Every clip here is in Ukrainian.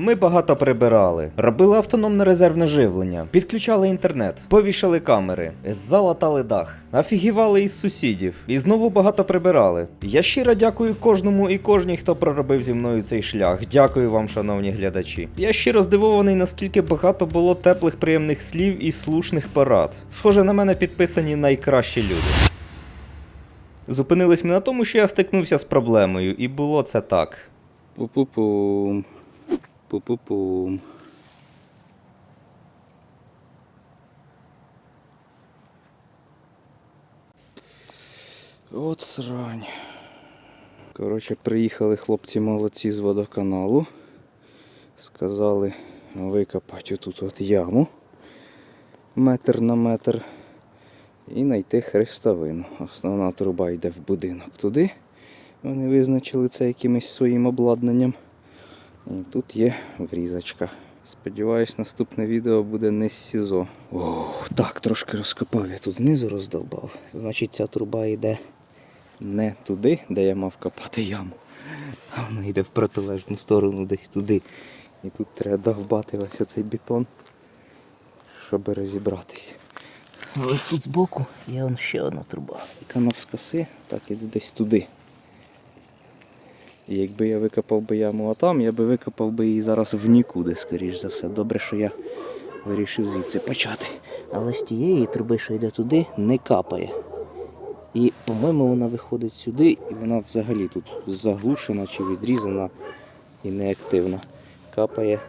Ми багато прибирали, робили автономне резервне живлення, підключали інтернет, повішали камери, залатали дах, офігівали із сусідів і знову багато прибирали. Я щиро дякую кожному і кожній, хто проробив зі мною цей шлях. Дякую вам, шановні глядачі. Я щиро здивований, наскільки багато було теплих приємних слів і слушних порад. Схоже, на мене підписані найкращі люди. Зупинились ми на тому, що я стикнувся з проблемою, і було це так. Пу-пу-пум. Пу-пу-пум. От срань. Коротше, приїхали хлопці молодці з водоканалу. Сказали викопати отут от яму метр на метр і знайти хрестовину. Основна труба йде в будинок туди. Вони визначили це якимось своїм обладнанням. І тут є врізочка. Сподіваюсь, наступне відео буде не з СІЗО. Ох, так, трошки розкопав, я тут знизу роздовбав. Значить, ця труба йде не туди, де я мав копати яму, а вона йде в протилежну сторону, десь туди. І тут треба довбати весь цей бетон, щоб розібратися. Але тут збоку є ще одна труба, яка навскоси, так іде десь туди. І якби я викопав би яму отам, я би викопав би її зараз в нікуди, скоріш за все. Добре, що я вирішив звідси почати. Але з тієї труби, що йде туди, не капає. І, по-моєму, вона виходить сюди, і вона взагалі тут заглушена чи відрізана і неактивна. Капає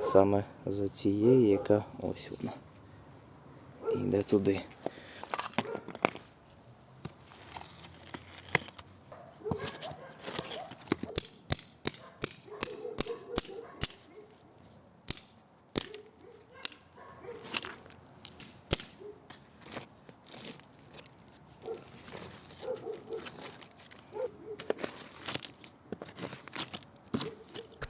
саме за цієї, яка ось вона. І йде туди.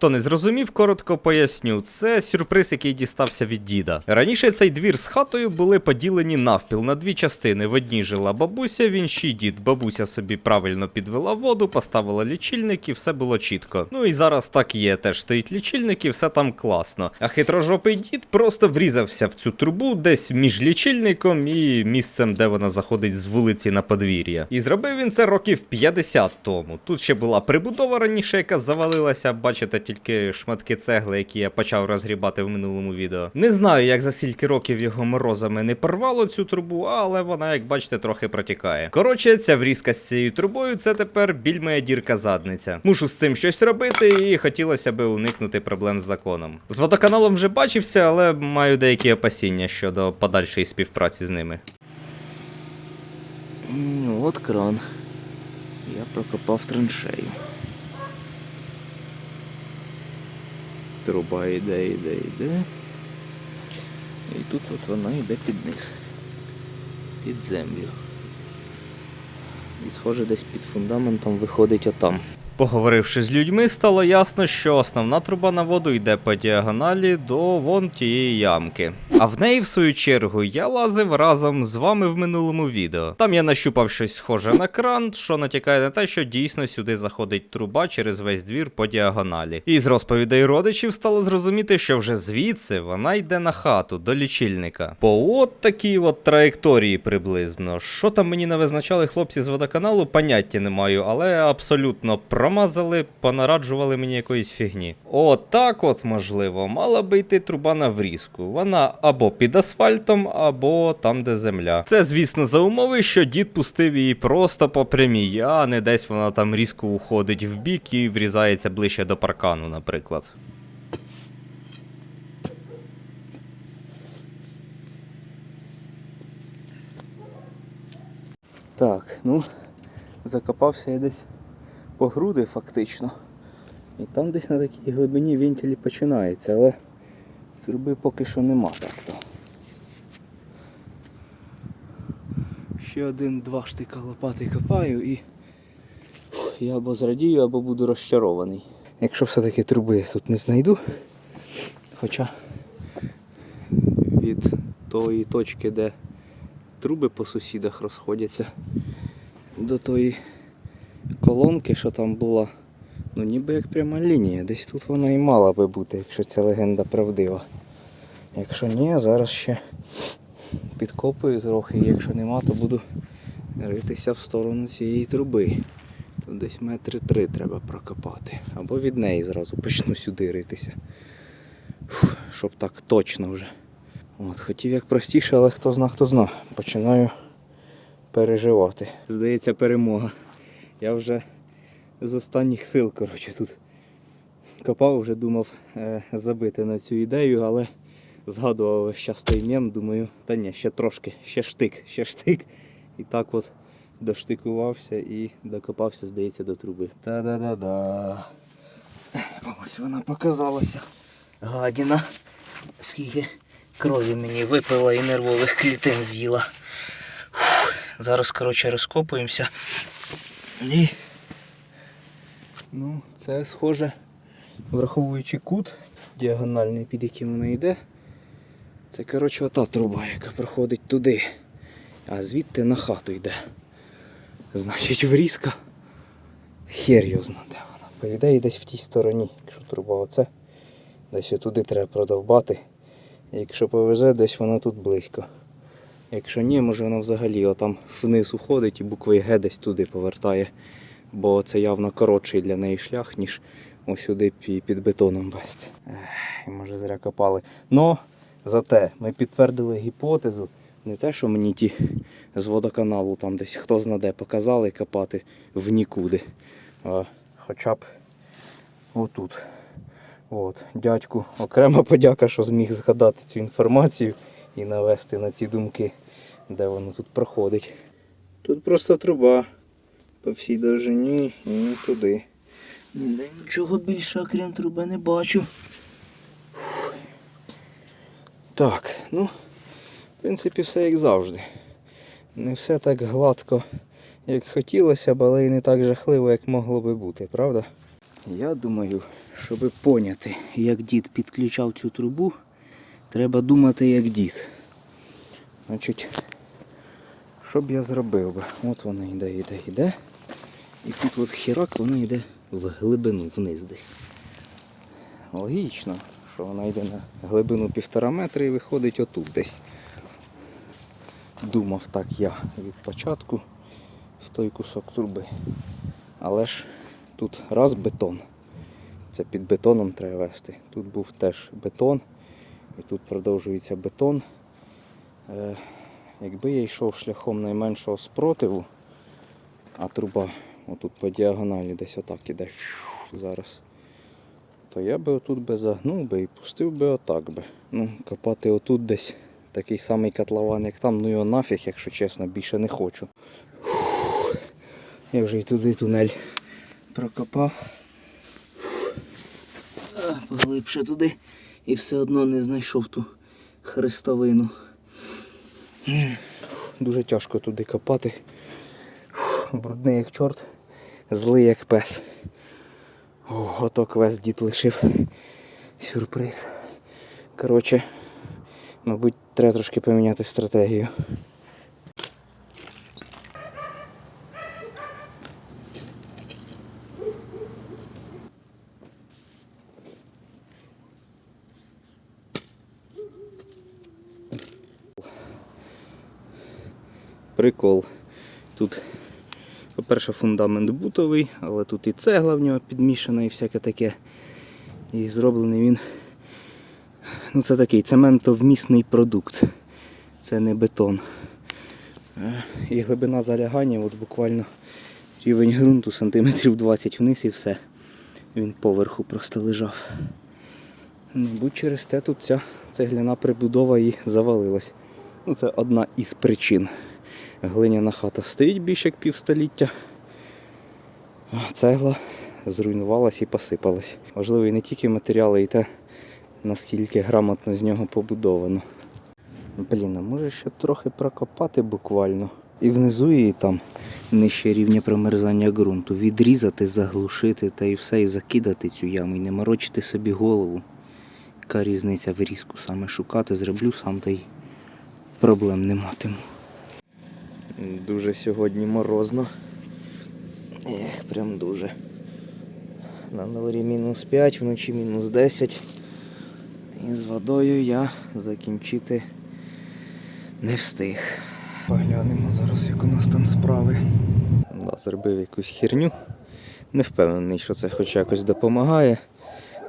Хто не зрозумів, коротко поясню. Це сюрприз, який дістався від діда. Раніше цей двір з хатою були поділені навпіл на дві частини. В одній жила бабуся, в іншій дід. Бабуся собі правильно підвела воду, поставила лічильник і все було чітко. Ну і зараз так є. Теж стоїть лічильник і все там класно. А хитрожопий дід просто врізався в цю трубу десь між лічильником і місцем, де вона заходить з вулиці на подвір'я. І зробив він це років 50 тому. Тут ще була прибудова раніше, яка завалилася. Бачите, тільки шматки цегли, які я почав розгрібати в минулому відео. Не знаю, як за стільки років його морозами не порвало цю трубу, але вона, як бачите, трохи протікає. Коротше, ця врізка з цією трубою це тепер біль моя дірка задниця. Мушу з цим щось робити, і хотілося би уникнути проблем з законом. З водоканалом вже бачився, але маю деякі опасіння щодо подальшої співпраці з ними. От кран. Я прокопав траншею. Труба йде, йде, йде. І тут от вона йде під низ. Під землю. І схоже десь під фундаментом виходить отам. Поговоривши з людьми, стало ясно, що основна труба на воду йде по діагоналі до вон тієї ямки. А в неї, в свою чергу, я лазив разом з вами в минулому відео. Там я нащупав щось схоже на кран, що натякає на те, що дійсно сюди заходить труба через весь двір по діагоналі. І з розповідей родичів стало зрозуміти, що вже звідси вона йде на хату до лічильника. По от такій от траєкторії приблизно. Що там мені не визначали хлопці з водоканалу, поняття не маю, але абсолютно промазали, понараджували мені якоїсь фігні. От так от, можливо, мала би йти труба на врізку. Вона або під асфальтом, або там, де земля. Це, звісно, за умови, що дід пустив її просто по прямій, а не десь вона там різко уходить в бік і врізається ближче до паркану, наприклад. Так, ну, закопався я десь по груди фактично. І там десь на такій глибині вентилі починається, але труби поки що нема так то. Ще один-два штика лопати копаю і я або зрадію, або буду розчарований. Якщо все-таки труби я тут не знайду, хоча від тої точки, де труби по сусідах розходяться, до тої колонки, що там була Ну ніби як пряма лінія. Десь тут вона і мала би бути, якщо ця легенда правдива. Якщо ні, зараз ще підкопую трохи, і якщо нема, то буду ритися в сторону цієї труби. Тут десь метри три треба прокопати. Або від неї зразу почну сюди ритися. Фух, щоб так точно вже. От, хотів як простіше, але хто зна, хто зна. Починаю переживати. Здається, перемога. Я вже з останніх сил, коротше, тут копав, вже думав е, забити на цю ідею, але згадував весь час той мем, думаю, та ні, ще трошки, ще штик, ще штик. І так от доштикувався і докопався, здається, до труби. Та-да-да-да. Ось вона показалася. Гадіна. Скільки крові мені випила і нервових клітин з'їла. Зараз, коротше, розкопуємося. І... Ну, це схоже, враховуючи кут діагональний, під яким вона йде. Це, коротше, ота труба, яка проходить туди. А звідти на хату йде. Значить, врізка. Хер його де вона. По ідеї десь в тій стороні, якщо труба оце. Десь туди треба продовбати. Якщо повезе, десь вона тут близько. Якщо ні, може вона взагалі отам вниз уходить і буквою Г десь туди повертає. Бо це явно коротший для неї шлях, ніж ось сюди під бетоном вести. І може зря копали. Но зате ми підтвердили гіпотезу. Не те, що мені ті з водоканалу там десь хто знаде показали копати в нікуди. А хоча б отут. От, дядьку, окрема подяка, що зміг згадати цю інформацію і навести на ці думки, де воно тут проходить. Тут просто труба по всій довжині і не туди. Ніде нічого більше, окрім труби, не бачу. Фух. Так, ну, в принципі, все як завжди. Не все так гладко, як хотілося б, але і не так жахливо, як могло би бути, правда? Я думаю, щоб поняти, як дід підключав цю трубу, треба думати як дід. Значить, що б я зробив би? От вона йде, йде, йде. І тут от хірак вона йде в глибину вниз десь. Логічно, що вона йде на глибину півтора метра і виходить отут десь. Думав так я від початку в той кусок труби. Але ж тут раз бетон. Це під бетоном треба вести. Тут був теж бетон. І тут продовжується бетон. Е, якби я йшов шляхом найменшого спротиву, а труба отут по діагоналі десь отак іде зараз, то я би отут би загнув би і пустив би отак би. Ну, копати отут десь такий самий котлован, як там, ну його нафіг, якщо чесно, більше не хочу. Я вже і туди тунель прокопав. А, Поглибше туди і все одно не знайшов ту хрестовину. Дуже тяжко туди копати. Брудний як чорт, злий як пес. Ото квест дід лишив. Сюрприз. Коротше, мабуть, треба трошки поміняти стратегію. Прикол. Тут, по-перше, фундамент бутовий, але тут і цегла в нього підмішана і всяке таке. І зроблений він. Ну це такий цементовмісний продукт. Це не бетон. Е, І глибина залягання от буквально рівень ґрунту сантиметрів 20 вниз і все. Він поверху просто лежав. Мабуть, через те тут ця цегляна прибудова і завалилась. Ну, це одна із причин. Глиняна хата стоїть більше як півстоліття. А цегла зруйнувалась і посипалась. Важливий не тільки матеріали, і те, наскільки грамотно з нього побудовано. Блін, а може ще трохи прокопати буквально. І внизу її там нижче рівня промерзання ґрунту. Відрізати, заглушити та і все, і закидати цю яму, і не морочити собі голову. Яка різниця в різку саме шукати, зроблю сам та й проблем не матиму. Дуже сьогодні морозно. Ех, прям дуже. На дворі мінус 5, вночі мінус 10. І з водою я закінчити не встиг. Поглянемо зараз, як у нас там справи. Да, зробив якусь херню. Не впевнений, що це хоч якось допомагає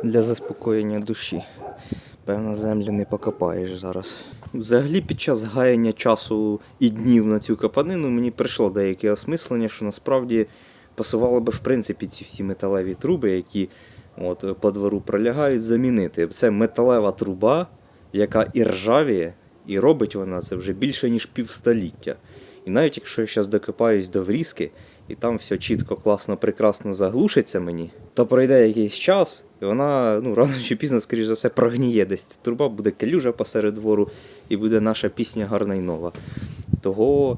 для заспокоєння душі. Певно, землю не покопаєш зараз. Взагалі, під час гаяння часу і днів на цю капанину мені прийшло деяке осмислення, що насправді пасувало би в принципі ці всі металеві труби, які от, по двору пролягають, замінити. Це металева труба, яка і ржавіє, і робить вона це вже більше, ніж півстоліття. І навіть якщо я зараз докопаюсь до врізки, і там все чітко, класно, прекрасно заглушиться мені, то пройде якийсь час, і вона ну, рано чи пізно, скоріш за все, прогніє десь. Труба буде калюжа посеред двору, і буде наша пісня гарна й нова. Того,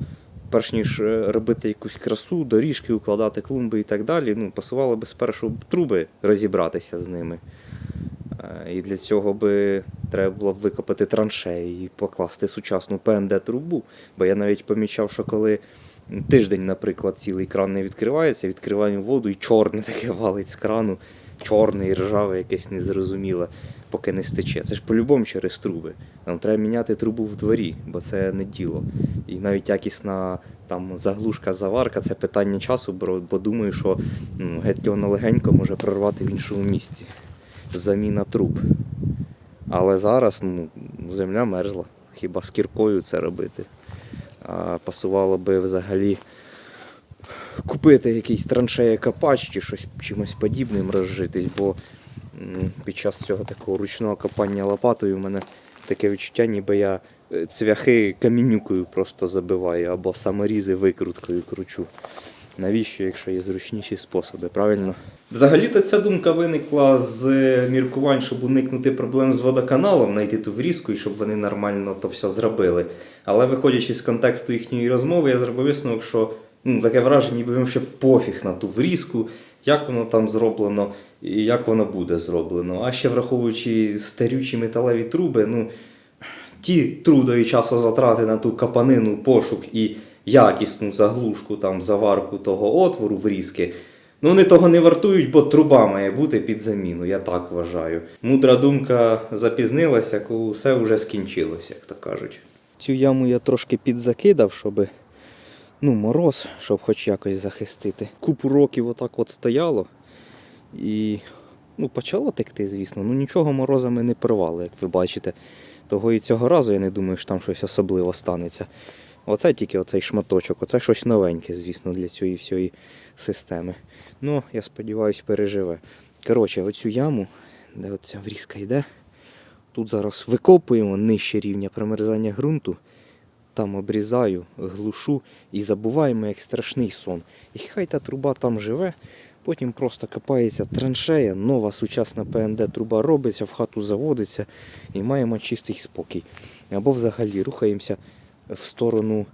перш ніж е, робити якусь красу, доріжки, укладати клумби і так далі, ну, пасувало би спершу труби розібратися з ними. Е, І для цього би треба було викопати траншеї і покласти сучасну ПНД-трубу. Бо я навіть помічав, що коли тиждень, наприклад, цілий кран не відкривається, відкриваємо воду і чорне таке валить з крану, чорне і ржаве, якесь незрозуміле, поки не стече. Це ж по-любому через труби. Нам треба міняти трубу в дворі, бо це не діло. І навіть якісна там заглушка, заварка це питання часу, бо, думаю, що ну, геть легенько може прорвати в іншому місці заміна труб. Але зараз ну, земля мерзла. Хіба з кіркою це робити. А пасувало би взагалі купити якийсь траншея-копач чи щось чимось подібним розжитись, бо під час цього такого ручного копання лопатою в мене таке відчуття, ніби я е, цвяхи камінюкою просто забиваю або саморізи викруткою кручу. Навіщо, якщо є зручніші способи, правильно? Взагалі-то ця думка виникла з міркувань, щоб уникнути проблем з водоканалом, знайти ту врізку і щоб вони нормально то все зробили. Але виходячи з контексту їхньої розмови, я зробив висновок, що ну, таке враження, ніби їм ще пофіг на ту врізку, як воно там зроблено і як воно буде зроблено. А ще враховуючи старючі металеві труби, ну ті трудові часозатрати на ту капанину, пошук і якісну заглушку, там, заварку того отвору врізки, ну вони того не вартують, бо труба має бути під заміну, я так вважаю. Мудра думка запізнилася, коли все вже скінчилося, як то кажуть. Цю яму я трошки підзакидав, щоб ну, мороз, щоб хоч якось захистити. Купу років отак от стояло. І ну, почало текти, звісно. Ну нічого морозами не порвало, як ви бачите. Того і цього разу я не думаю, що там щось особливо станеться. Оце тільки оцей шматочок, оце щось новеньке, звісно, для цієї всієї системи. Ну, я сподіваюся, переживе. Коротше, оцю яму, де оця врізка йде, тут зараз викопуємо нижче рівня промерзання ґрунту, там обрізаю, глушу і забуваємо як страшний сон. І хай та труба там живе, потім просто копається траншея, нова сучасна ПНД труба робиться, в хату заводиться і маємо чистий спокій. Або взагалі рухаємося в сторону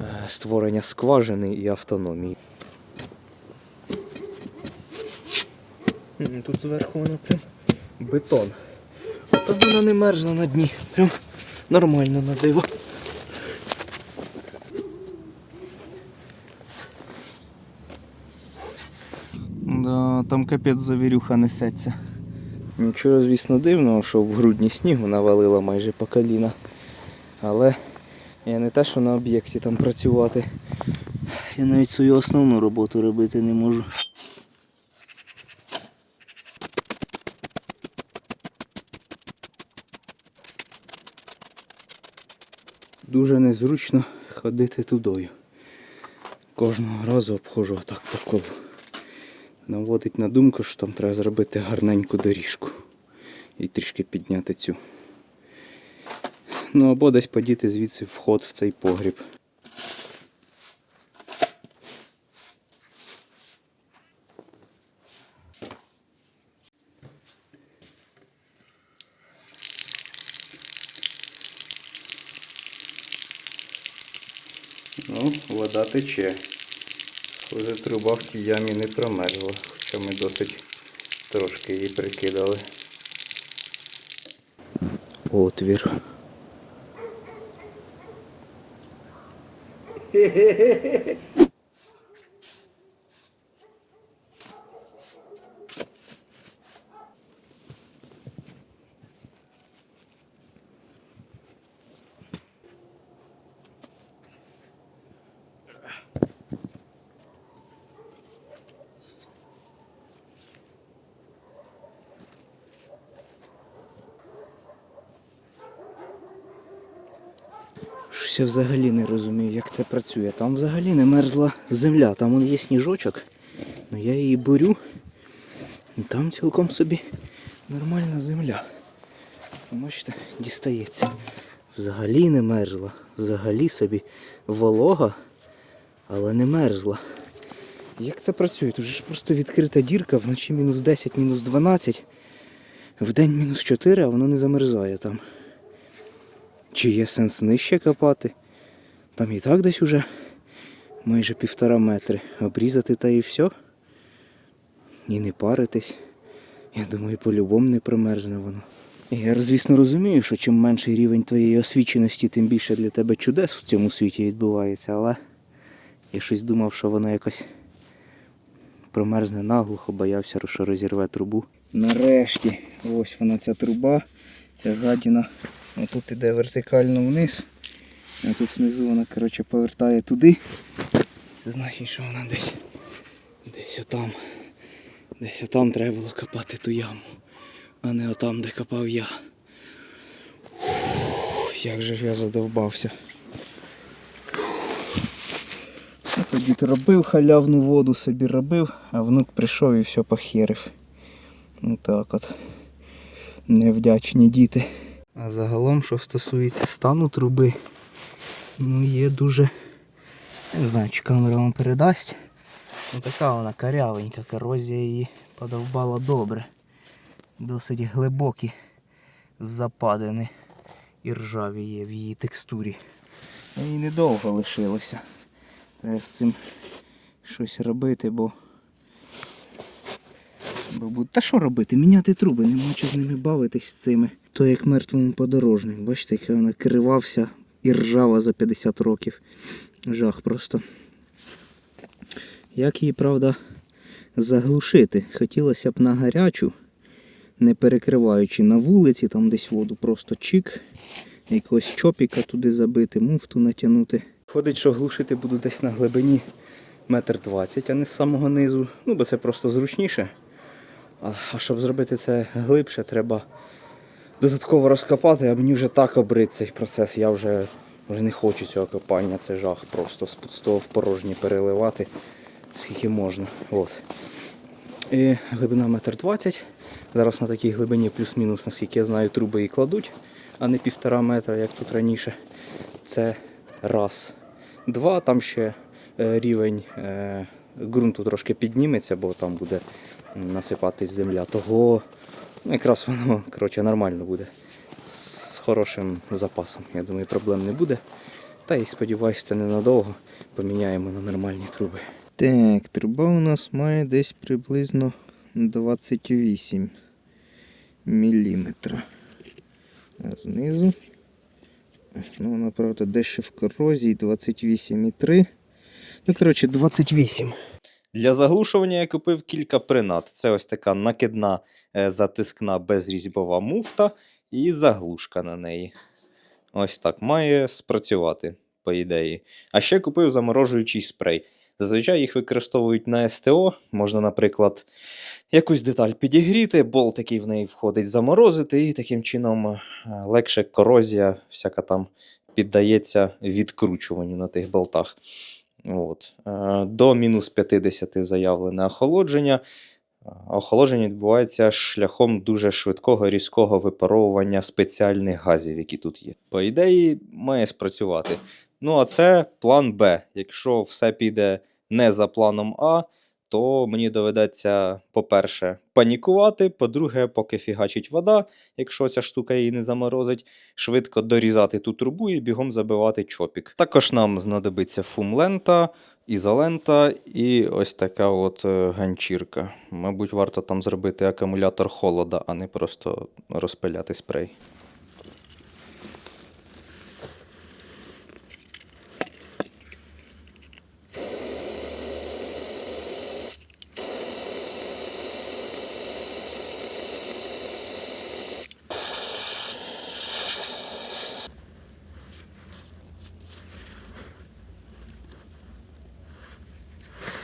е, створення скважини і автономії. Тут зверху воно прям бетон. А то вона не мерзла на дні. Прям нормально на диво. Да, там капець завірюха несеться. Нічого, звісно, дивного, що в грудні снігу навалило майже по коліна. Але я не те, що на об'єкті там працювати. Я навіть свою основну роботу робити не можу. Дуже незручно ходити тудою. Кожного разу обходжу отак по колу. Наводить на думку, що там треба зробити гарненьку доріжку і трішки підняти цю. Ну або десь подіти звідси вход в цей погріб. Ну, вода тече. Схоже, труба в тій ямі не промерзла, хоча ми досить трошки її прикидали. Отвір. Я взагалі не розумію, як це працює. Там взагалі не мерзла земля, там є сніжочок. Ну я її бурю. І там цілком собі нормальна земля. Бачите, дістається. Взагалі не мерзла. Взагалі собі волога, але не мерзла. Як це працює? Тут же ж просто відкрита дірка, вночі мінус 10, мінус 12, в день мінус 4, а воно не замерзає там. Чи є сенс нижче копати? Там і так десь уже майже півтора метри. Обрізати та і все. І не паритись. Я думаю, по-любому не промерзне воно. Я, звісно, розумію, що чим менший рівень твоєї освіченості, тим більше для тебе чудес в цьому світі відбувається, але я щось думав, що воно якось промерзне наглухо, боявся, що розірве трубу. Нарешті, ось вона ця труба, ця гадіна. Отут іде вертикально вниз. А тут внизу вона коротше, повертає туди. Це значить, що вона десь десь отам. Десь отам треба було копати ту яму, а не отам, де копав я. Ух, як же ж я задовбався. Тоді ти робив халявну воду собі робив, а внук прийшов і все похерив. Ну так от. Невдячні діти. А загалом, що стосується стану труби, ну є дуже. Не знаю, чи камера вам передасть. Ну така вона карявенька, корозія її подовбала добре. Досить глибокі западини і ржаві є в її текстурі. Ну, І недовго лишилося. Треба з цим щось робити, бо. Бо Та що робити? Міняти труби, нема чого з ними бавитись з цими. То як мертвому подорожник. Бачите, яка вона кривався і ржава за 50 років. Жах просто. Як її, правда, заглушити? Хотілося б на гарячу, не перекриваючи на вулиці, там десь воду, просто чик, якогось чопіка туди забити, муфту натягнути. Ходить, що глушити буду десь на глибині метр двадцять, а не з самого низу. Ну, бо це просто зручніше. А, щоб зробити це глибше, треба додатково розкопати, а мені вже так обрид цей процес. Я вже, вже не хочу цього копання, це жах просто з пустого в порожнє переливати, скільки можна. От. І глибина метр двадцять. Зараз на такій глибині плюс-мінус, наскільки я знаю, труби і кладуть, а не півтора метра, як тут раніше. Це раз. Два, там ще е, рівень е, ґрунту трошки підніметься, бо там буде насипатись земля. Того ну, якраз воно коротше, нормально буде. З хорошим запасом. Я думаю, проблем не буде. Та й сподіваюся, це ненадовго. Поміняємо на нормальні труби. Так, труба у нас має десь приблизно 28 міліметра. А знизу. Ну, вона, правда, дещо в корозії 28,3. Ну, коротше, 28. Для заглушування я купив кілька принад. Це ось така накидна е, затискна безрізьбова муфта і заглушка на неї. Ось так має спрацювати, по ідеї. А ще купив заморожуючий спрей. Зазвичай їх використовують на СТО. Можна, наприклад, якусь деталь підігріти, болт, який в неї входить, заморозити, і таким чином е, легше корозія всяка там піддається відкручуванню на тих болтах. От. Е, До мінус 50 заявлене охолодження. Е, Охолодження відбувається шляхом дуже швидкого різкого випаровування спеціальних газів, які тут є. По ідеї, має спрацювати. Ну, а це план Б. Якщо все піде не за планом А, то мені доведеться, по-перше, панікувати, по-друге, поки фігачить вода, якщо ця штука її не заморозить, швидко дорізати ту трубу і бігом забивати чопік. Також нам знадобиться фумлента, ізолента і ось така от е, ганчірка. Мабуть, варто там зробити акумулятор холода, а не просто розпиляти спрей.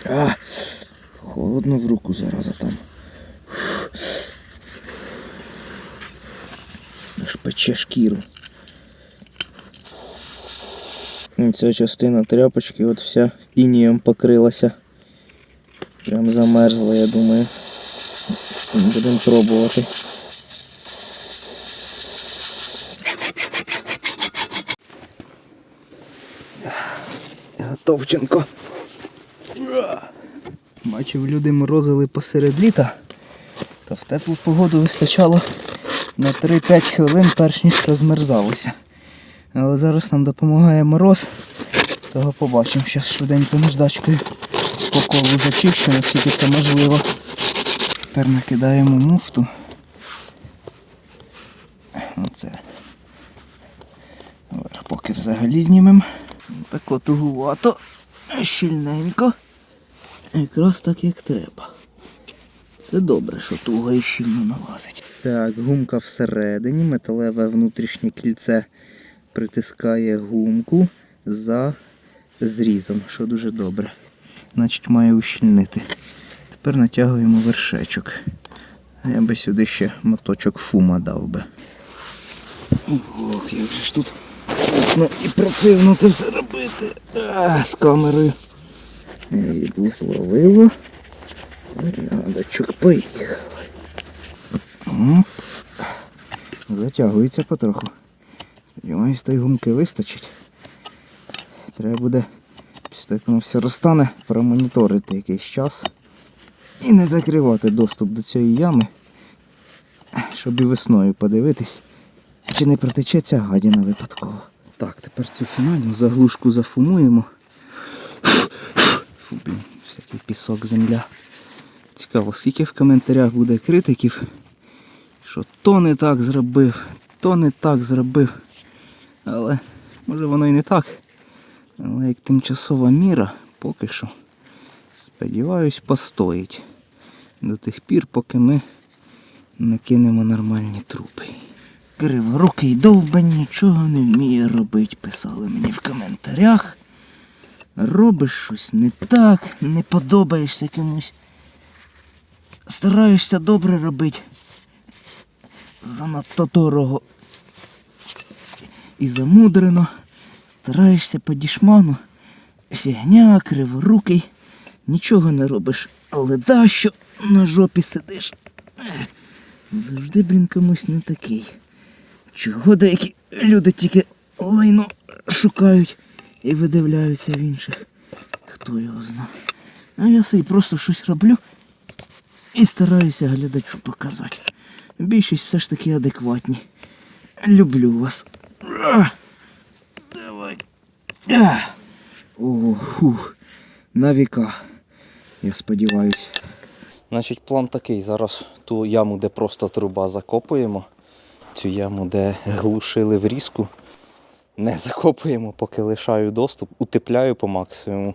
А, холодно в руку зараза там. Аж пече шкіру. Ця частина тряпочки от вся інієм покрилася. Прям замерзла, я думаю. Будемо пробувати. Готовченко. Бачив, люди морозили посеред літа, то в теплу погоду вистачало на 3-5 хвилин, перш ніж розмерзалося. Але зараз нам допомагає мороз, того побачимо. Зараз швиденько наждачкою по колу зачищу, наскільки це можливо. Тепер накидаємо муфту. Оце. Верх поки взагалі знімемо. Так от тугувато, щільненько. Якраз так як треба. Це добре, що туго і щільно налазить. Так, гумка всередині, металеве внутрішнє кільце притискає гумку за зрізом, що дуже добре. Значить, має ущільнити. Тепер натягуємо вершечок. А Я би сюди ще моточок фума дав би. Ох, як же ж тут ну, і противно це все робити. А, з камерою. Їду зловило. Рядочок поїхали. Оп. Затягується потроху. Сподіваюсь, тої гумки вистачить. Треба буде, як воно все розтане, промоніторити якийсь час. І не закривати доступ до цієї ями, щоб і весною подивитись, чи не протече ця гадіна випадково. Так, тепер цю фінальну заглушку зафумуємо. Блін, всякий пісок, земля. Цікаво, скільки в коментарях буде критиків, що то не так зробив, то не так зробив. Але може воно і не так. Але як тимчасова міра, поки що, сподіваюсь, постоїть до тих пір, поки ми накинемо нормальні трупи. Криворукий довбень нічого не вміє робити, писали мені в коментарях. Робиш щось не так, не подобаєшся комусь. Стараєшся добре робити. Занадто дорого і замудрено. Стараєшся по дішману. Фігня, криворукий. Нічого не робиш, але да, що на жопі сидиш. Завжди, блін, комусь не такий. Чого деякі люди тільки лайно шукають і видивляються в інших. Хто його знає. А я собі просто щось роблю і стараюся глядачу показати. Більшість все ж таки адекватні. Люблю вас. Давай. О, фух. На віка. Я сподіваюсь. Значить, план такий. Зараз ту яму, де просто труба закопуємо. Цю яму, де глушили врізку. Не закопуємо, поки лишаю доступ, утепляю по максимуму.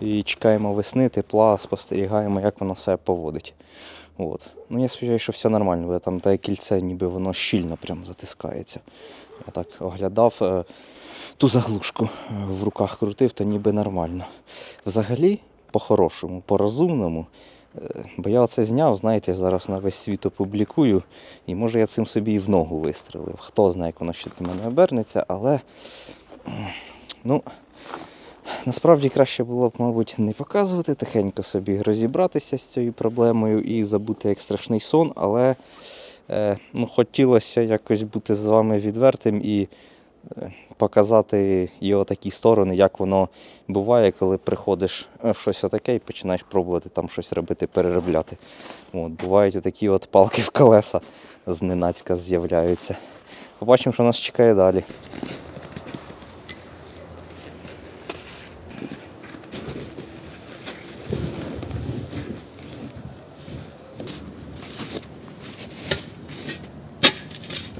І чекаємо весни, тепла, спостерігаємо, як воно себе поводить. От. Ну, я сподіваюся, що все нормально, бо там те кільце, ніби воно щільно прям затискається. Я так оглядав е, ту заглушку е, в руках крутив, то ніби нормально. Взагалі, по-хорошому, по-розумному. Бо я оце зняв, знаєте, зараз на весь світ опублікую, і може я цим собі і в ногу вистрелив. Хто знає, як воно ще для мене обернеться, але ну, насправді краще було б, мабуть, не показувати, тихенько собі розібратися з цією проблемою і забути як страшний сон, але е, ну, хотілося якось бути з вами відвертим і показати його такі сторони, як воно буває, коли приходиш е, в щось отаке і починаєш пробувати там щось робити, переробляти. От, бувають такі от палки в колеса зненацька з'являються. Побачимо, що нас чекає далі.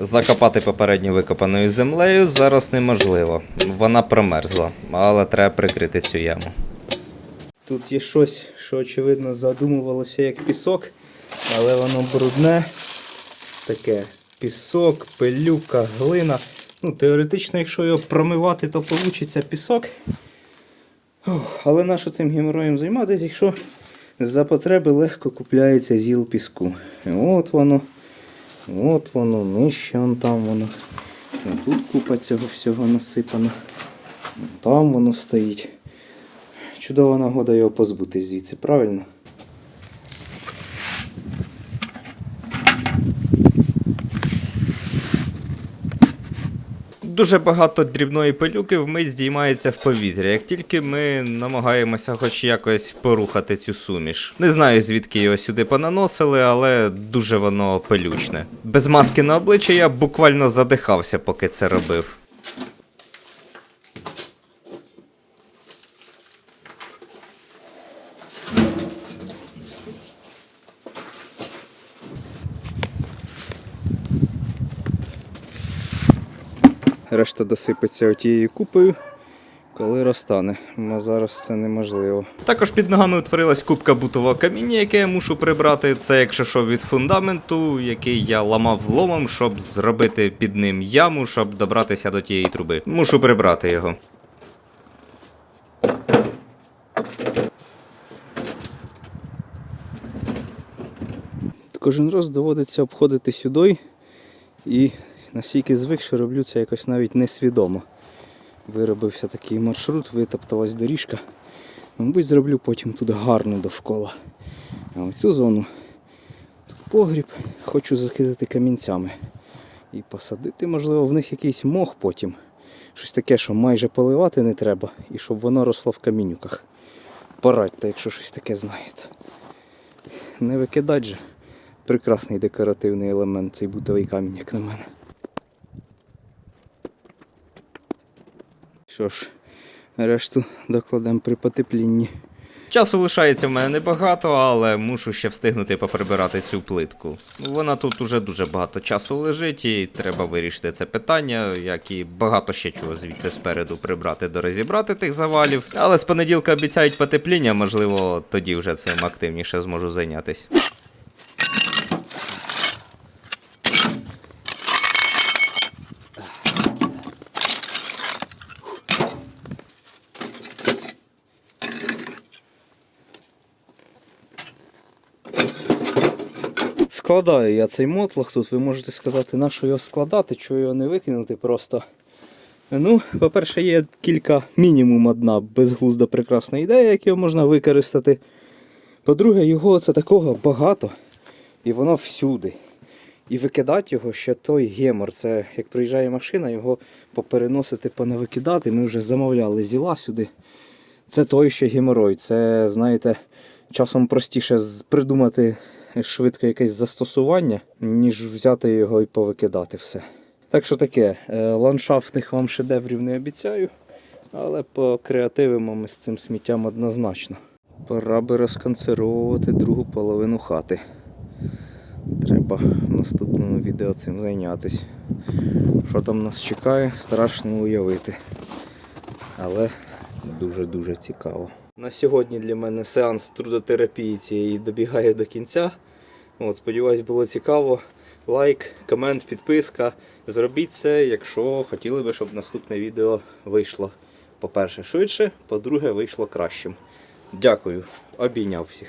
Закопати попередньо викопаною землею зараз неможливо. Вона промерзла, але треба прикрити цю яму. Тут є щось, що очевидно задумувалося як пісок, але воно брудне. Таке пісок, пилюка, глина. Ну, теоретично, якщо його промивати, то вийде пісок. Ох, але нащо цим геморроєм займатися, якщо за потреби легко купляється зіл піску. От воно, от воно, нижче вон там воно. Тут купа цього всього насипана. Там воно стоїть. Чудова нагода його позбутись звідси, правильно? Дуже багато дрібної пилюки вмить здіймається в повітря, як тільки ми намагаємося хоч якось порухати цю суміш. Не знаю звідки його сюди понаносили, але дуже воно пилючне. Без маски на обличчя я буквально задихався, поки це робив. Решта досипеться отією купою, коли розтане. Ну зараз це неможливо. Також під ногами утворилась кубка бутового каміння, яке я мушу прибрати. Це якщо що від фундаменту, який я ламав ломом, щоб зробити під ним яму, щоб добратися до тієї труби. Мушу прибрати його. Кожен раз доводиться обходити сюди і настільки звик, що роблю це якось навіть несвідомо. Виробився такий маршрут, витопталась доріжка. Мабуть, зроблю потім тут гарно довкола. А оцю зону тут погріб хочу закидати камінцями. І посадити, можливо, в них якийсь мох потім. Щось таке, що майже поливати не треба, і щоб воно росло в камінюках. Порадьте, якщо щось таке знаєте. Не викидать же. Прекрасний декоративний елемент цей бутовий камінь, як на мене. Що ж, решту докладемо при потеплінні. Часу лишається в мене небагато, але мушу ще встигнути поприбирати цю плитку. Вона тут уже дуже багато часу лежить, і треба вирішити це питання, як і багато ще чого звідси спереду прибрати до розібрати тих завалів. Але з понеділка обіцяють потепління, можливо, тоді вже цим активніше зможу зайнятись. Складаю я цей мотлох тут. Ви можете сказати, на що його складати, чого його не викинути просто. Ну, по-перше, є кілька, мінімум одна безглузда прекрасна ідея, як його можна використати. По-друге, його це такого багато, і воно всюди. І викидати його ще той гемор. Це як приїжджає машина, його попереносити, понавикидати. Ми вже замовляли зіла сюди. Це той ще геморой. Це, знаєте, часом простіше придумати швидко якесь застосування, ніж взяти його і повикидати все. Так що таке, е, ландшафтних вам шедеврів не обіцяю, але покреативимо ми з цим сміттям однозначно. Пора би розконсервувати другу половину хати. Треба в наступному відео цим зайнятися. Що там нас чекає, страшно уявити. Але дуже-дуже цікаво. На сьогодні для мене сеанс трудотерапії цієї добігає до кінця. От, сподіваюсь, було цікаво. Лайк, комент, підписка. Зробіть це, якщо хотіли би, щоб наступне відео вийшло, по-перше, швидше, по-друге, вийшло кращим. Дякую, обійняв всіх.